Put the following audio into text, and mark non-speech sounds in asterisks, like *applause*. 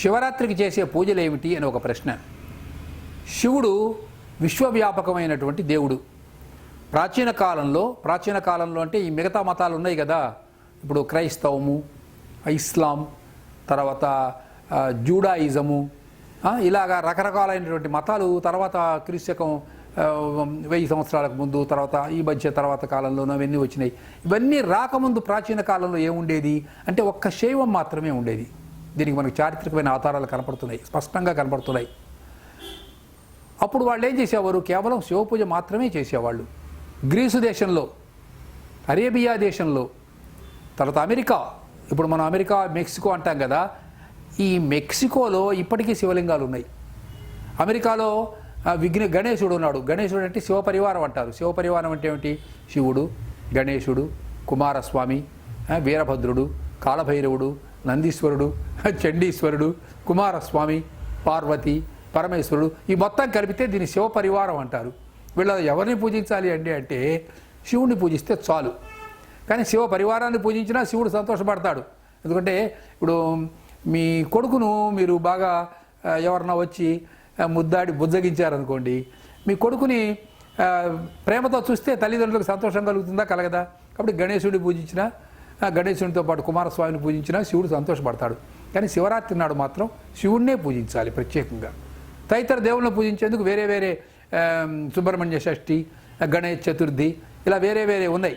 శివరాత్రికి చేసే పూజలు ఏమిటి అని ఒక ప్రశ్న. శివుడు విశ్వవ్యాపకమైనటువంటి దేవుడు. ప్రాచీన కాలంలో ప్రాచీన కాలంలో అంటే ఈ మిగతా మతాలు ఉన్నాయి కదా. ఇప్పుడు క్రైస్తవము ఇస్లాం తర్వాత జూడాయిజము ఇలాగా రకరకాలైనటువంటి మతాలు తర్వాత క్రీస్తకం వెయ్యి సంవత్సరాలకు ముందు తర్వాత ఈ మధ్య తర్వాత కాలంలోనూ అవన్నీ వచ్చినాయి. ఇవన్నీ రాకముందు ప్రాచీన కాలంలో ఏముండేది? అంటే ఒక్క శైవం మాత్రమే ఉండేది. దీనికి మనకు చారిత్రకమైన ఆధారాలు కనపడుతున్నాయి స్పష్టంగా కనపడుతున్నాయి. అప్పుడు వాళ్ళు ఏం చేసేవారు? కేవలం శివపూజ మాత్రమే చేసేవాళ్ళు. గ్రీసు దేశంలో అరేబియా దేశంలో తర్వాత అమెరికా. ఇప్పుడు మనం అమెరికా మెక్సికో అంటాం కదా ఈ మెక్సికోలో ఇప్పటికీ శివలింగాలు ఉన్నాయి. అమెరికాలో విఘ్న గణేశుడు ఉన్నాడు. గణేశుడు అంటే శివ పరివారం అంటారు. శివ పరివారం అంటే ఏమిటి? శివుడు గణేశుడు కుమారస్వామి వీరభద్రుడు కాలభైరవుడు నందీశ్వరుడు *laughs* చండీశ్వరుడు కుమారస్వామి పార్వతి పరమేశ్వరుడు ఈ మొత్తం కలిపితే దీన్ని శివ పరివారం అంటారు. వీళ్ళ ఎవరిని పూజించాలి అంటే అంటే శివుణ్ణి పూజిస్తే చాలు. కానీ శివ పరివారాన్ని పూజించినా శివుడు సంతోషపడతాడు. ఎందుకంటే ఇప్పుడు మీ కొడుకును మీరు బాగా ఎవరన్నా వచ్చి ముద్దాడి బుజ్జగించారనుకోండి మీ కొడుకుని ప్రేమతో చూస్తే తల్లిదండ్రులకు సంతోషం కలుగుతుందా కలగదా? కాబట్టి గణేశుడిని పూజించినా గణేశునితో పాటు కుమారస్వామిని పూజించినా శివుడు సంతోషపడతాడు. కానీ శివరాత్రి నాడు మాత్రం శివుణ్ణే పూజించాలి ప్రత్యేకంగా. తదితర దేవుళ్ళని పూజించేందుకు వేరే వేరే సుబ్రహ్మణ్య షష్ఠి గణేష్ చతుర్థి ఇలా వేరే వేరే ఉన్నాయి.